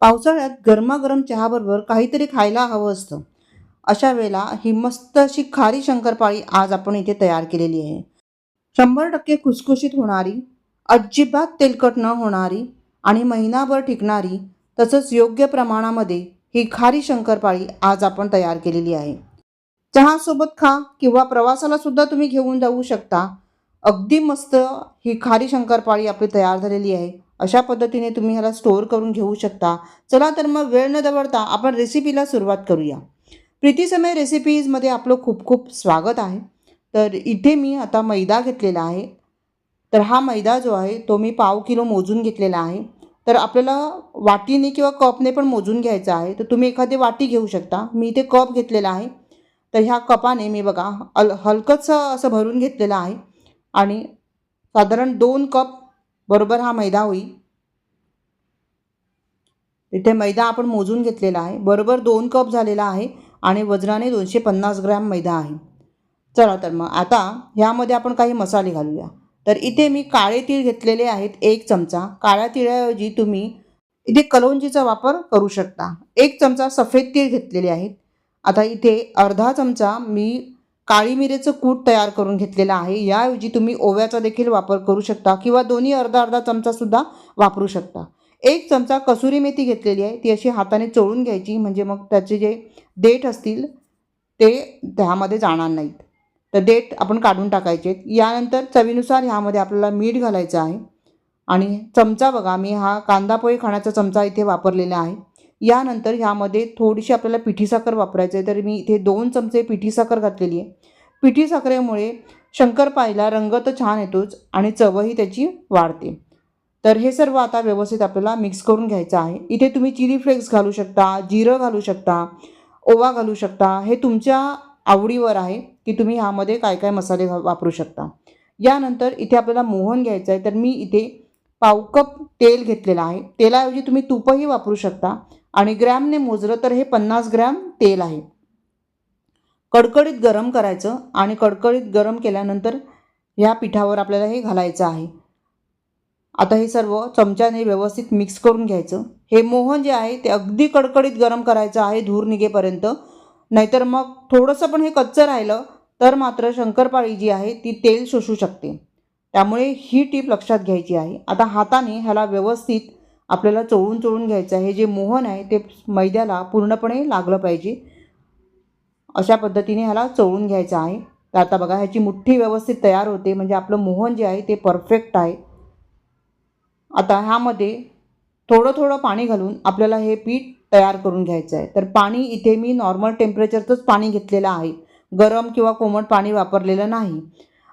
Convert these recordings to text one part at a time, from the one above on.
पावसाळ्यात गरमागरम चहाबरोबर काहीतरी खायला हवं असतं. अशा वेळेला ही मस्त अशी खारी शंकरपाळी आज आपण इथे तयार केलेली आहे. शंभर टक्के खुसखुशीत होणारी अजिबात तेलकट न होणारी आणि महिनाभर टिकणारी तसंच योग्य प्रमाणामध्ये ही खारी शंकरपाळी आज आपण तयार केलेली आहे. चहासोबत खा किंवा प्रवासाला सुद्धा तुम्ही घेऊन जाऊ शकता. अगदी मस्त ही खारी शंकरपाळी आपली तयार झालेली आहे. अशा पद्धतीने तुम्ही ह्याला स्टोअर करून घेऊ शकता. चला तर मग वेळ न दवडता आपण रेसिपीला सुरुवात करूया. प्रीतीसमय रेसिपीजमध्ये आपलं खूप खूप स्वागत आहे. तर इथे मी आता मैदा घेतलेला आहे. तर हा मैदा जो आहे तो मी पाव किलो मोजून घेतलेला आहे. तर आपल्याला वाटीने किंवा कपने पण मोजून घ्यायचा आहे. तर तुम्ही एखादी वाटी घेऊ शकता. मी इथे कप घेतलेला आहे. तर ह्या कपाने मी बघा अल हलकंसं असं भरून घेतलेलं आहे. आणि साधारण दोन कप बरोबर हा मैदा होईल. इथे मैदा आपण मोजून घेतलेला आहे. बरोबर दोन कप झालेला आहे आणि वजनाने दोनशे पन्नास ग्रॅम मैदा आहे. चला तर मग आता ह्यामध्ये आपण काही मसाले घालूया. तर इथे मी काळे तीळ घेतलेले आहेत एक चमचा. काळ्या तिळाऐवजी तुम्ही इथे कलोंजीचा वापर करू शकता. एक चमचा सफेद तीळ घेतलेले आहेत. आता इथे अर्धा चमचा मी काळी मिरेचं कूट तयार करून घेतलेलं आहे. याऐवजी तुम्ही ओव्याचा देखील वापर करू शकता किंवा दोन्ही अर्धा अर्धा चमचासुद्धा वापरू शकता. एक चमचा कसुरी मेथी घेतलेली आहे. ती अशी हाताने चोळून घ्यायची. म्हणजे मग त्याचे जे देठ असतील ते ह्यामध्ये जाणार नाहीत. तर देठ आपण काढून टाकायचे यानंतर चवीनुसार ह्यामध्ये आपल्याला मीठ घालायचं आहे. आणि चमचा बघा मी हा कांदा पोहे खाण्याचा चमचा इथे वापरलेला आहे. यानंतर ह्यामध्ये थोडीशी आपल्याला पिठी साखर वापरायचं आहे. तर मी इथे दोन चमचे पिठी साखर घातलेली आहे. पिठी साखरेमुळे शंकरपाळीला रंग तर छान येतोच आणि चवही त्याची वाढते. तर हे सर्व आता व्यवस्थित आपल्याला मिक्स करून घ्यायचं आहे. इथे तुम्ही चिली फ्लेक्स घालू शकता जिरं घालू शकता ओवा घालू शकता. हे तुमच्या आवडीवर आहे की तुम्ही ह्यामध्ये काय काय मसाले वापरू शकता. यानंतर इथे आपल्याला मोहन घ्यायचं आहे. तर मी इथे पाव कप तेल घेतलेलं आहे. तेलाऐवजी तुम्ही तुपही वापरू शकता. आणि ग्रॅमने मोजलं तर हे पन्नास ग्रॅम तेल आहे. कडकडीत गरम करायचं आणि कडकडीत गरम केल्यानंतर ह्या पिठावर आपल्याला हे घालायचं आहे. आता हे सर्व चमच्याने व्यवस्थित मिक्स करून घ्यायचं. हे मोहन जे आहे ते अगदी कडकडीत गरम करायचं आहे धूर निघेपर्यंत. नाहीतर मग थोडंसं पण हे कच्चं राहिलं तर मात्र शंकरपाळी जी आहे ती तेल शोषू शकते. त्यामुळे ही टीप लक्षात घ्यायची आहे. आता हाताने ह्याला व्यवस्थित आपल्याला चोळून चोळून घ्यायचं आहे. हे जे मोहन आहे ते मैद्याला पूर्णपणे लागलं पाहिजे. अशा पद्धतीने ह्याला चोळून घ्यायचं आहे. तर आता बघा ह्याची मुठ्ठी व्यवस्थित तयार होते. म्हणजे आपलं मोहन जे आहे ते परफेक्ट आहे. आता ह्यामध्ये थोडं थोडं पाणी घालून आपल्याला हे पीठ तयार करून घ्यायचं आहे. तर पाणी इथे मी नॉर्मल टेम्परेचरचंच पाणी घेतलेलं आहे. गरम किंवा कोमट पाणी वापरलेलं नाही.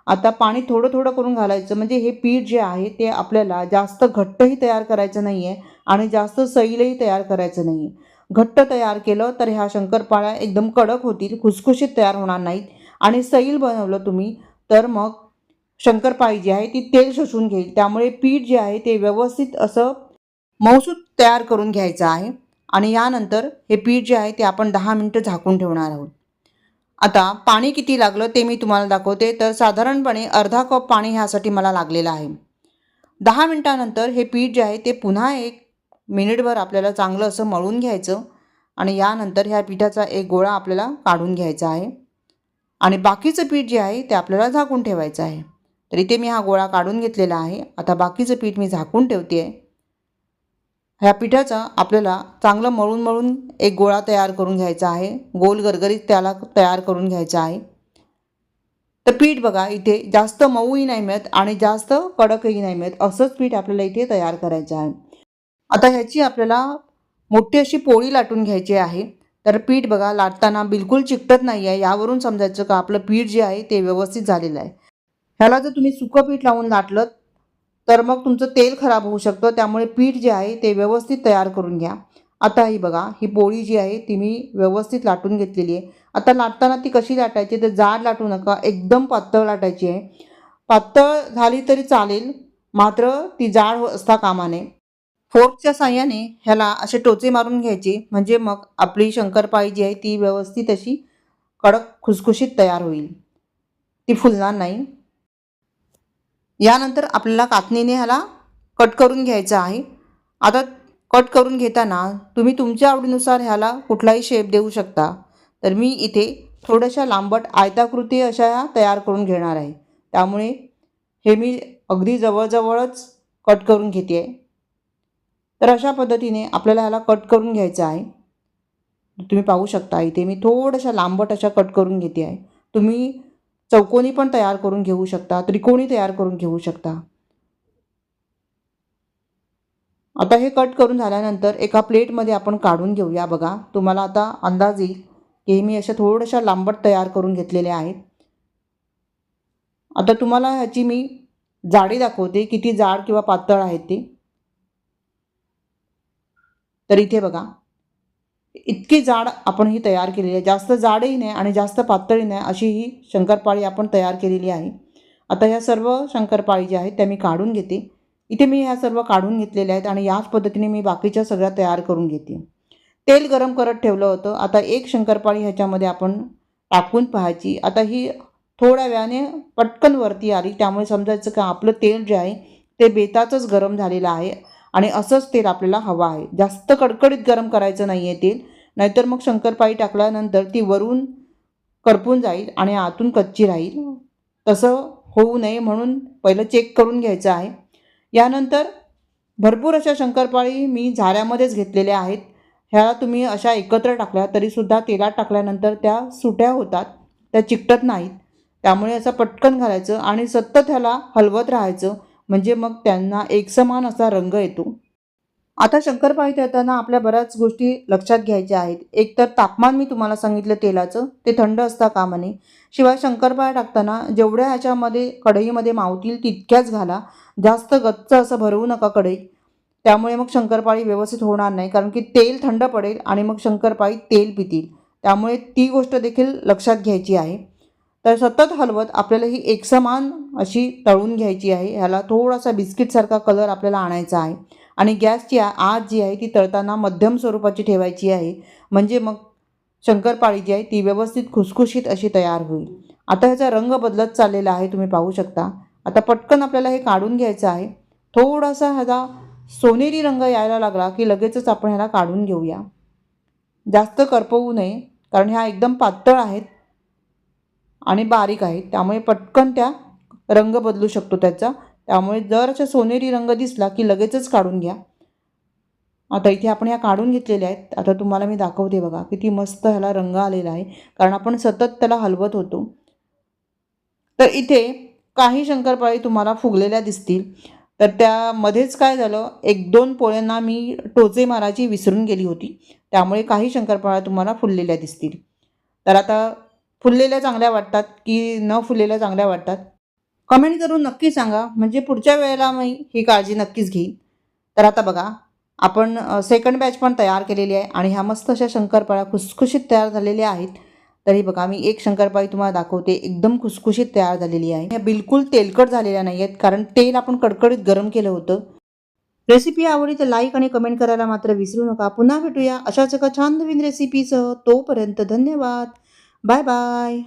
आता पाणी थोडं थोडं करून घालायचं. म्हणजे हे पीठ जे आहे ते आपल्याला जास्त घट्टही तयार करायचं नाही आहे आणि जास्त सैलही तयार करायचं नाही आहे घट्ट तयार केलं तर ह्या शंकरपाळ्या एकदम कडक होतील खुसखुशीत तयार होणार नाहीत. आणि सैल बनवलं तुम्ही तर मग शंकरपाळी जी आहे ती तेल शोषून घेईल. त्यामुळे पीठ जे आहे ते व्यवस्थित असं मौसूद तयार करून घ्यायचं आहे. आणि यानंतर हे पीठ जे आहे ते आपण दहा मिनटं झाकून ठेवणार आहोत. आता पाणी किती लागलं ते मी तुम्हाला दाखवते. तर साधारणपणे अर्धा कप पाणी ह्यासाठी मला लागलेलं आहे. दहा मिनटानंतर हे पीठ जे आहे ते पुन्हा एक मिनिटभर आपल्याला चांगलं असं मळून घ्यायचं आणि यानंतर ह्या पिठाचा एक गोळा आपल्याला काढून घ्यायचा आहे. आणि बाकीचं पीठ जे आहे ते आपल्याला झाकून ठेवायचं आहे. तर इथे मी हा गोळा काढून घेतलेला आहे. आता बाकीचं पीठ मी झाकून ठेवते आहे ह्या पिठाचा आपल्याला चांगलं मळून मळून एक गोळा तयार करून घ्यायचा आहे. गोल गरगरीत त्याला तयार करून घ्यायचा आहे. तर पीठ बघा इथे जास्त मऊही नाही मिळत आणि जास्त कडकही नाही मिळत. असंच पीठ आपल्याला इथे तयार करायचं आहे. आता ह्याची आपल्याला मोठी अशी पोळी लाटून घ्यायची आहे. तर पीठ बघा लाटताना बिलकुल चिकटत नाही आहे यावरून समजायचं का आपलं पीठ जे आहे ते व्यवस्थित झालेलं आहे. ह्याला जर तुम्ही सुकं पीठ लावून लाटलं तर मग तुमचं तेल खराब होऊ शकतं. त्यामुळे पीठ जे आहे ते व्यवस्थित तयार करून घ्या. आता ही बघा ही पोळी जी आहे ती मी व्यवस्थित लाटून घेतलेली आहे. आता लाटताना ती कशी लाटायची? तर जाड लाटू नका. एकदम पातळ लाटायची आहे. पातळ झाली तरी चालेल मात्र ती जाड असता कामा नये फोर्कच्या साह्याने ह्याला असे टोचे मारून घ्यायचे. म्हणजे मग आपली शंकरपाळी जी आहे ती व्यवस्थित अशी कडक खुसखुशीत तयार होईल. ती फुलणार नाही. यानंतर आपल्याला कातणीने ह्याला कट करून घ्यायचं आहे. आता कट करून घेताना तुम्ही तुमच्या आवडीनुसार ह्याला कुठलाही शेप देऊ शकता. तर मी इथे थोड्याशा लांबट आयताकृती अशा ह्या तयार करून घेणार आहे. त्यामुळे हे मी अगदी जवळजवळच कट करून घेते आहे तर अशा पद्धतीने आपल्याला ह्याला कट करून घ्यायचं आहे. तुम्ही पाहू शकता इथे मी थोड्याशा लांबट अशा कट करून घेते आहे तुम्ही चौकोनी पण तयार करून घेऊ शकता त्रिकोणी तयार करून घेऊ शकता. आता हे कट करून झाल्यानंतर एका प्लेटमध्ये आपण काढून घेऊया बघा. तुम्हाला आता अंदाज येईल की मी अशा थोड्याशा लांबट तयार करून घेतलेल्या आहेत. आता तुम्हाला ह्याची मी जाडी दाखवते किती जाड किंवा पातळ आहेत ते. तर इथे बघा. इतकी जाड आपण ही तयार केलेली आहे जास्त जाडही नाही आणि जास्त पातळी नाही अशी ही शंकरपाळी आपण तयार केलेली आहे. आता ह्या सर्व शंकरपाळी ज्या आहेत त्या मी काढून घेते. इथे मी ह्या सर्व काढून घेतलेल्या आहेत आणि याच पद्धतीने मी बाकीच्या सगळ्या तयार करून घेते. तेल गरम करत ठेवलं होतं. आता एक शंकरपाळी ह्याच्यामध्ये आपण टाकून पाहायची. आता ही थोड्या वेळाने पटकन वरती आली. त्यामुळे समजायचं का आपलं तेल जे आहे ते बेताचंच गरम झालेलं आहे. आणि असंच तेल आपल्याला हवं आहे. जास्त कडकडीत गरम करायचं नाही आहे तेल. नाहीतर मग शंकरपाळी टाकल्यानंतर ती वरून करपून जाईल आणि आतून कच्ची राहील. तसं होऊ नये म्हणून पहिलं चेक करून घ्यायचं आहे. यानंतर भरपूर अशा शंकरपाळी मी झाऱ्यामध्येच घेतलेल्या आहेत. ह्या तुम्ही अशा एकत्र टाकल्या तरीसुद्धा तेलात टाकल्यानंतर त्या सुट्या होतात. त्या चिकटत नाहीत. त्यामुळे असं पटकन घालायचं आणि सतत ह्याला हलवत राहायचं. म्हणजे मग त्यांना एकसमान असा रंग येतो. आता शंकरपाळी तळताना आपल्या बऱ्याच गोष्टी लक्षात घ्यायच्या आहेत. एक तर तापमान मी तुम्हाला सांगितलं तेलाचं ते थंड असता कामा नये शिवाय शंकरपाळ्या टाकताना जेवढ्या ह्याच्यामध्ये कढईमध्ये मावतील तितक्याच घाला. जास्त गच्च असं भरवू नका कढई. त्यामुळे मग शंकरपाळी व्यवस्थित होणार नाही. कारण की तेल थंड पडेल आणि मग शंकरपाळी तेल पितील. त्यामुळे ती गोष्ट देखील लक्षात घ्यायची आहे. तर सतत हलवत आपल्याला ही एकसमान अशी तळून घ्यायची आहे. ह्याला थोडासा बिस्किटसारखा कलर आपल्याला आणायचा आहे. आणि गॅसची आ- जी आहे ती तळताना मध्यम स्वरूपाची ठेवायची आहे. म्हणजे मग शंकरपाळी जी आहे ती व्यवस्थित खुसखुशीत अशी तयार होईल. आता ह्याचा रंग बदलत चाललेला आहे तुम्ही पाहू शकता. आता पटकन आपल्याला हे काढून घ्यायचं आहे. थोडासा ह्याचा सोनेरी रंग यायला लागला की लगेचच आपण ह्याला काढून घेऊया. जास्त करपवू नये कारण ह्या एकदम पातळ आहेत. आणि बारीक आहेत त्यामुळे पटकन त्या रंग बदलू शकतो त्याचा. त्यामुळे जर असा सोनेरी रंग दिसला की लगेचच काढून घ्या. आता इथे आपण ह्या काढून घेतलेल्या आहेत. आता तुम्हाला मी दाखवते बघा किती मस्त ह्याला रंग आलेला आहे. कारण आपण सतत त्याला हलवत होतो. तर इथे काही शंकरपाळी तुम्हाला फुगलेल्या दिसतील. तर त्यामध्येच काय झालं? एक दोन पोळ्यांना मी टोचे मारायची विसरून गेली होती. त्यामुळे काही शंकरपाळ्या तुम्हाला फुललेल्या दिसतील. तर आता फुललेल्या चांगल्या वाटतात की न फुललेल्या चांगल्या वाटतात? कमेंट करून नक्की सांगा. म्हणजे पुढच्या वेळेला मी ही काळजी नक्कीच घेईन. तर आता बघा आपण सेकंड बॅच पण तयार केलेली आहे आणि ह्या मस्त अशा शंकरपाळ्या खुसखुशीत तयार झालेल्या आहेत. तरी बघा मी एक शंकरपाळी तुम्हाला दाखवते. एकदम खुसखुशीत तयार झालेली आहे. ह्या बिलकुल तेलकट झालेल्या नाही आहेत कारण तेल आपण कडकडीत गरम केलं होतं. रेसिपी आवडली तर लाईक आणि कमेंट करायला मात्र विसरू नका. पुन्हा भेटूया अशाच एका छान नवीन रेसिपीसह तोपर्यंत धन्यवाद. Bye bye.